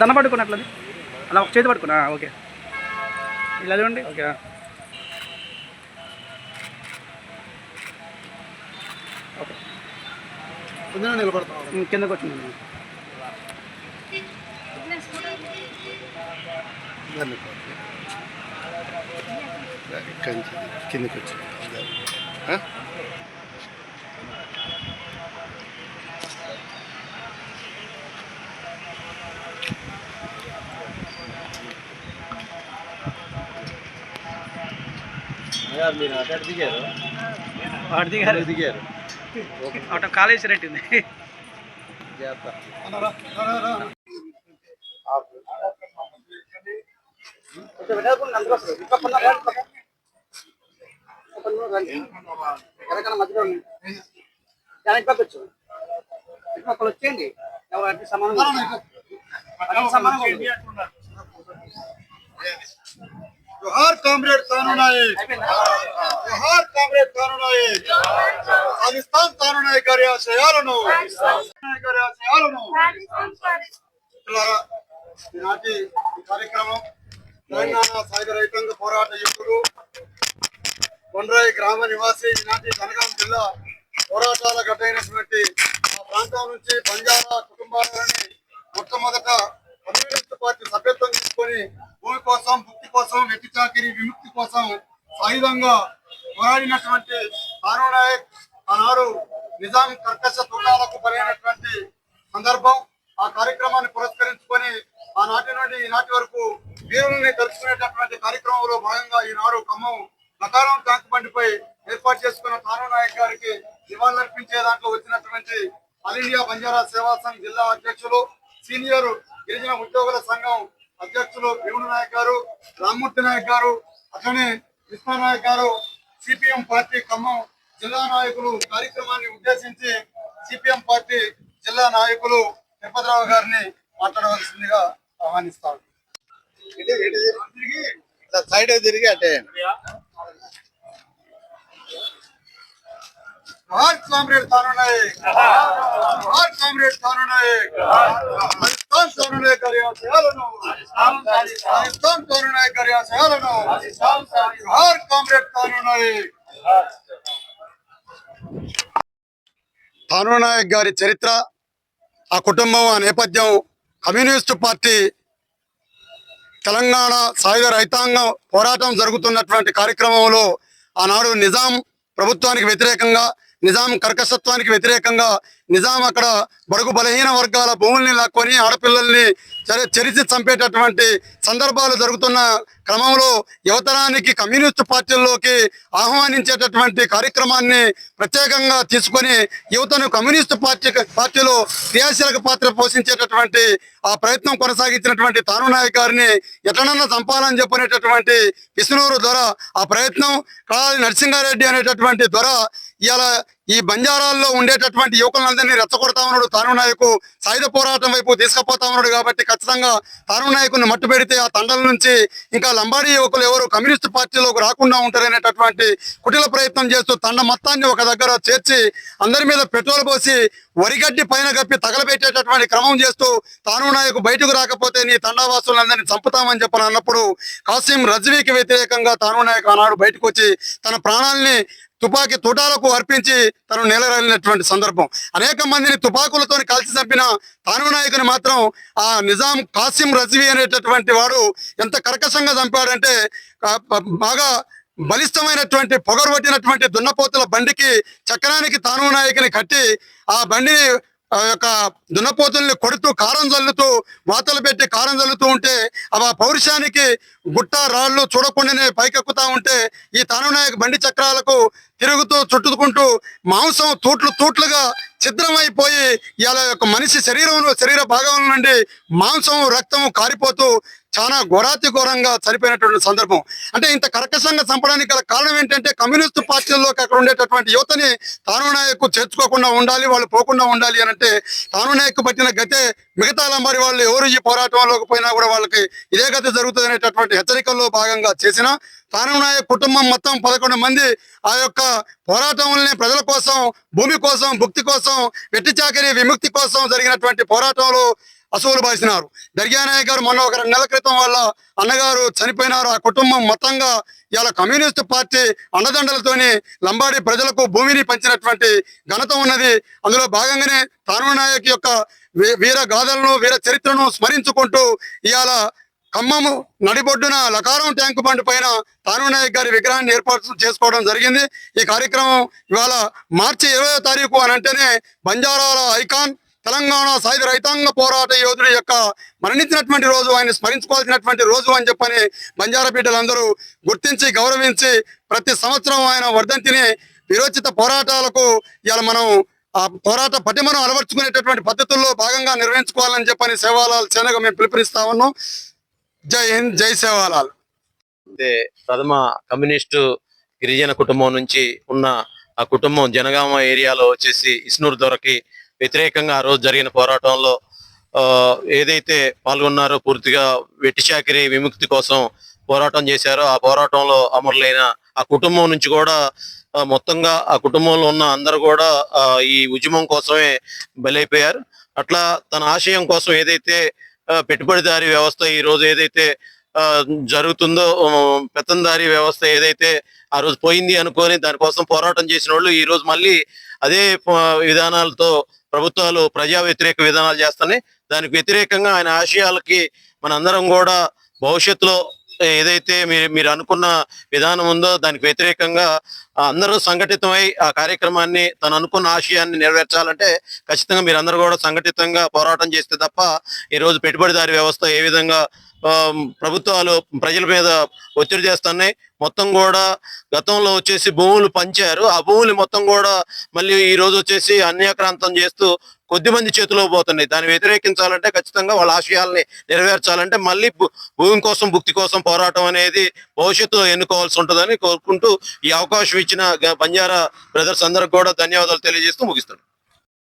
దండ పట్టుకున్నట్లది? అలా ఒక చేతి పట్టుకున్నా? ఓకే. ఇలా చూడండి. ఓకే. ఓకే. కిందకు వచ్చింది. కిందకి వచ్చి. మీరు అక్కడ దిగారు? వాడి దిగారు. దిగారు. అటు కాలేజ్ రెట్టింది చేస్తా వచ్చేయండి ఎవరు అంటే సమానం? సమానం जोहार कामरेड कानून नायक जोहार कामरेड कानून नायक పాకిస్తాన్ తాను నాయకారి ఆశయాలను నాయకారి ఆశయాలను మిత్రులారా, ఈనాటి ఈ కార్యక్రమం తెలంగాణ సాయుధ రైతాంగ పోరాట యువకులు కొండ్రాయి గ్రామ నివాసి ఈనాటి జనగాం జిల్లా పోరాటాల గడ్డైనటువంటి ఆ ప్రాంతం నుంచి బంజారా కుటుంబాలని మొట్టమొదట కమ్యూనిస్ట్ పార్టీ సభ్యత్వం తీసుకొని భూమి కోసం భుక్తి కోసం వెట్టి విముక్తి కోసం సాయుధంగా పోరాడినటువంటి తాను నాయక్ ఆనాడు నిజాం కర్కశ తుటాలకు బలైనటువంటి సందర్భం. ఆ కార్యక్రమాన్ని పురస్కరించుకొని ఆనాటి నుండి ఈనాటి వరకు వీరుల్ని తెలుసుకునేటటువంటి కార్యక్రమంలో భాగంగా ఈనాడు ఖమ్మం నకారం ట్యాంక్ బండిపై ఏర్పాటు చేసుకున్న తాను నాయక్ గారికి నివాళులర్పించే దాంట్లో వచ్చినటువంటి ఆల్ ఇండియా బంజారా సేవా సంఘ్ జిల్లా అధ్యక్షులు సీనియర్ గిరిజన ఉద్యోగుల సంఘం అధ్యక్షులు భీముడు నాయక్ గారు రామ్మూర్తి నాయక్ గారు అతని కృష్ణ నాయక్ గారు సిపిఎం పార్టీ ఖమ్మం జిల్లా నాయకులు కార్యక్రమాన్ని ఉద్దేశించి సిపిఎం పార్టీ జిల్లా నాయకులు తిరుపతిరావు గారిని మాట్లాడవలసిందిగా ఆహ్వానిస్తారు సైడ్ తిరిగి అంటే. కామ్రేడ్ కాను నాయక్. కామ్రేడ్ కాను నాయక్. కరుణే గారి చరిత్ర ఆ కుటుంబం ఆ నేపథ్యం కమ్యూనిస్టు పార్టీ తెలంగాణ సాయుధ రైతాంగం పోరాటం జరుగుతున్నటువంటి కార్యక్రమంలో ఆనాడు నిజాం ప్రభుత్వానికి వ్యతిరేకంగా నిజాం కర్కశత్వానికి వ్యతిరేకంగా నిజాం అక్కడ బడుగు బలహీన వర్గాల భూముల్ని లాక్కొని ఆడపిల్లల్ని చరి చంపేటటువంటి సందర్భాలు జరుగుతున్న క్రమంలో యువతరానికి కమ్యూనిస్టు పార్టీల్లోకి ఆహ్వానించేటటువంటి కార్యక్రమాన్ని ప్రత్యేకంగా తీసుకొని యువతను కమ్యూనిస్టు పార్టీ పార్టీలో క్రియాశీలక పాత్ర పోషించేటటువంటి ఆ ప్రయత్నం కొనసాగించినటువంటి తాను నాయక్ గారిని ఎట్లనన్నా చంపాలని చెప్పనేటటువంటి విష్ణునూరు ద్వారా ఆ ప్రయత్నం కాళీ నరసింహారెడ్డి అనేటటువంటి ద్వారా ఇలా ఈ బంజారాల్లో ఉండేటటువంటి యువకులందరినీ రెచ్చగొడతా ఉన్నాడు తాను నాయకు. సాయుధ పోరాటం వైపు తీసుకుపోతా ఉన్నాడు కాబట్టి ఖచ్చితంగా తాను నాయకుని మట్టు పెడితే ఆ తండల నుంచి ఇంకా లంబాడి యువకులు ఎవరు కమ్యూనిస్ట్ పార్టీలోకి రాకుండా ఉంటారనేటటువంటి కుటిల ప్రయత్నం చేస్తూ తండ మొత్తాన్ని ఒక దగ్గర చేర్చి అందరి మీద పెట్రోల్ పోసి వరిగడ్డి పైన కప్పి తగలబెట్టేటటువంటి క్రమం చేస్తూ తాను నాయకు బయటకు రాకపోతే నీ తండావాసులందరినీ చంపుతామని చెప్పని అన్నప్పుడు కాసిం రజ్వీకి వ్యతిరేకంగా తాను నాయకు ఆనాడు బయటకు వచ్చి తన ప్రాణాల్ని తుపాకీ తుటాలకు అర్పించి తను నెలరాలినటువంటి సందర్భం. అనేక మందిని తుపాకులతో కలిసి చంపిన తాను నాయకుని మాత్రం ఆ నిజాం కాసిం రజ్వీ అనేటటువంటి వాడు ఎంత కర్కశంగా చంపాడంటే బాగా బలిష్టమైనటువంటి పొగరు పట్టినటువంటి దున్నపోతుల బండికి చక్రానికి తాను నాయకుని కట్టి ఆ బండిని యొక్క దున్నపోతుల్ని కొడుతూ కారం చల్లుతూ వాతలు పెట్టి కారం చల్లుతూ ఉంటే అవి ఆ పౌరుషానికి గుట్ట రాళ్ళు చూడకుండానే పైకెక్కుతా ఉంటే ఈ తానునాయక బండి చక్రాలకు తిరుగుతూ చుట్టుకుంటూ మాంసం తూట్లు తూట్లుగా ఛిద్రమైపోయి ఇలా యొక్క మనిషి శరీరంలో శరీర భాగం నుండి మాంసం రక్తం కారిపోతూ చాలా ఘోరాతి ఘోరంగా చనిపోయినటువంటి సందర్భం. అంటే ఇంత కర్కశంగా చంపడానికి గల కారణం ఏంటంటే కమ్యూనిస్ట్ పార్టీల్లోకి అక్కడ ఉండేటటువంటి యువతని తాను నాయకు చేర్చుకోకుండా ఉండాలి వాళ్ళు పోకుండా ఉండాలి అని అంటే తాను నాయకు పట్టిన గతే మిగతా లంబారి వాళ్ళు ఎవరు ఈ పోరాటంలోకి పోయినా కూడా వాళ్ళకి ఇదే గతి జరుగుతుంది అనేటటువంటి హెచ్చరికల్లో భాగంగా చేసిన తాను నాయక్ కుటుంబం మొత్తం పదకొండు మంది ఆ యొక్క పోరాటంలోనే ప్రజల కోసం భూమి కోసం భుక్తి కోసం వెట్టి చాకరీ విముక్తి కోసం జరిగినటువంటి పోరాటంలో అసూలు బాసినారు దర్గానాయక్ గారు మొన్న ఒక నెల క్రితం వల్ల అన్నగారు చనిపోయినారు. ఆ కుటుంబం మొత్తంగా ఇవాళ కమ్యూనిస్ట్ పార్టీ అండదండలతోని లంబాడి ప్రజలకు భూమిని పంచినటువంటి ఘనత ఉన్నది. అందులో భాగంగానే తాను నాయక్ యొక్క వీర గాథలను వీర చరిత్రను స్మరించుకుంటూ ఇవాళ ఖమ్మము నడిబొడ్డున లకారం ట్యాంకు బండ్ పైన తాను నాయక్ గారి విగ్రహాన్ని ఏర్పాటు చేసుకోవడం జరిగింది. ఈ కార్యక్రమం ఇవాళ మార్చి ఇరవై తారీఖు అని అంటేనే బంజారాల ఐకాన్ తెలంగాణ సాయుధ రైతాంగ పోరాట యోధుడి యొక్క మరణించినటువంటి రోజు ఆయన స్మరించుకోవాల్సినటువంటి రోజు అని చెప్పని బంజారా బిడ్డలందరూ గుర్తించి గౌరవించి ప్రతి సంవత్సరం ఆయన వర్ధంతిని విరోచిత పోరాటాలకు ఇలా మనం ఆ పోరాట పటిమను అలవర్చుకునేటటువంటి పద్ధతుల్లో భాగంగా నిర్వహించుకోవాలని చెప్పని సేవాలాల్ సేనగా మేము పిలుపునిస్తా ఉన్నాం. జై హింద్ జై సేవాలాల్. ప్రథమ కమ్యూనిస్టు గిరిజన కుటుంబం నుంచి ఉన్న ఆ కుటుంబం జనగామ ఏరియాలో వచ్చేసి ఇస్నూరు దొరకి వ్యతిరేకంగా ఆ రోజు జరిగిన పోరాటంలో ఆ, ఏదైతే పాల్గొన్నారో పూర్తిగా వెట్టిచాకిరి విముక్తి కోసం పోరాటం చేశారో ఆ పోరాటంలో అమరులైన ఆ కుటుంబం నుంచి కూడా మొత్తంగా ఆ కుటుంబంలో ఉన్న అందరూ కూడా ఈ ఉద్యమం కోసమే బలైపోయారు. అట్లా తన ఆశయం కోసం ఏదైతే పెట్టుబడిదారీ వ్యవస్థ ఈ రోజు ఏదైతే ఆ, జరుగుతుందో పెత్తందారీ వ్యవస్థ ఏదైతే ఆ రోజు పోయింది అనుకొని దానికోసం పోరాటం చేసిన వాళ్ళు ఈ రోజు మళ్ళీ అదే విధానాలతో ప్రభుత్వాలు ప్రజా వ్యతిరేక విధానాలు చేస్తున్నాయి. దానికి వ్యతిరేకంగా ఆయన ఆశయాలకి మనందరం కూడా భవిష్యత్తులో ఏదైతే మీరు మీరు అనుకున్న విధానం ఉందో దానికి వ్యతిరేకంగా అందరూ సంఘటితమై ఆ కార్యక్రమాన్ని తను అనుకున్న ఆశయాన్ని నెరవేర్చాలంటే ఖచ్చితంగా మీరు అందరూ కూడా సంఘటితంగా పోరాటం చేస్తే తప్ప ఈ రోజు పెట్టుబడిదారి వ్యవస్థ ఏ విధంగా ప్రభుత్వాలు ప్రజల మీద ఒత్తిడి చేస్తున్నాయి. మొత్తం కూడా గతంలో వచ్చేసి భూములు పంచారు. ఆ భూములు మొత్తం కూడా మళ్ళీ ఈ రోజు వచ్చేసి అన్యాక్రాంతం చేస్తూ కొద్ది మంది చేతిలో పోతున్నాయి. దాన్ని వ్యతిరేకించాలంటే ఖచ్చితంగా వాళ్ళ ఆశయాల్ని నెరవేర్చాలంటే మళ్ళీ భూ- భూమి కోసం భుక్తి కోసం పోరాటం అనేది భవిష్యత్తులో ఎన్నుకోవాల్సి ఉంటుందని కోరుకుంటూ ఈ అవకాశం ఇచ్చిన బంజారా బ్రదర్స్ అందరికి కూడా ధన్యవాదాలు తెలియజేస్తూ ముగిస్తాను